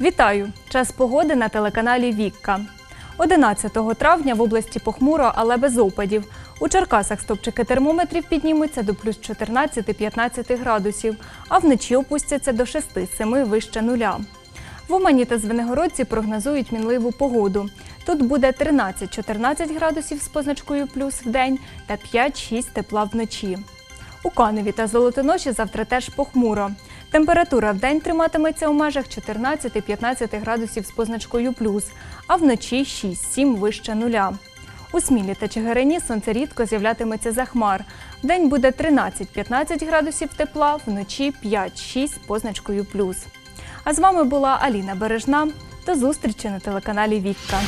Вітаю! Час погоди на телеканалі Вікка. 11 травня в області похмуро, але без опадів. У Черкасах стопчики термометрів піднімуться до плюс 14-15 градусів, а вночі опустяться до 6-7 вище нуля. В Умані та Звенигородці прогнозують мінливу погоду. Тут буде 13-14 градусів з позначкою плюс в день та 5-6 тепла вночі. У Каневі та Золотоноші завтра теж похмуро. Температура в день триматиметься у межах 14-15 градусів з позначкою плюс, а вночі 6-7 вище нуля. У Смілі та Чигирині сонце рідко з'являтиметься за хмар. Вдень буде 13-15 градусів тепла, вночі 5-6 з позначкою плюс. А з вами була Аліна Бережна. До зустрічі на телеканалі Вікка.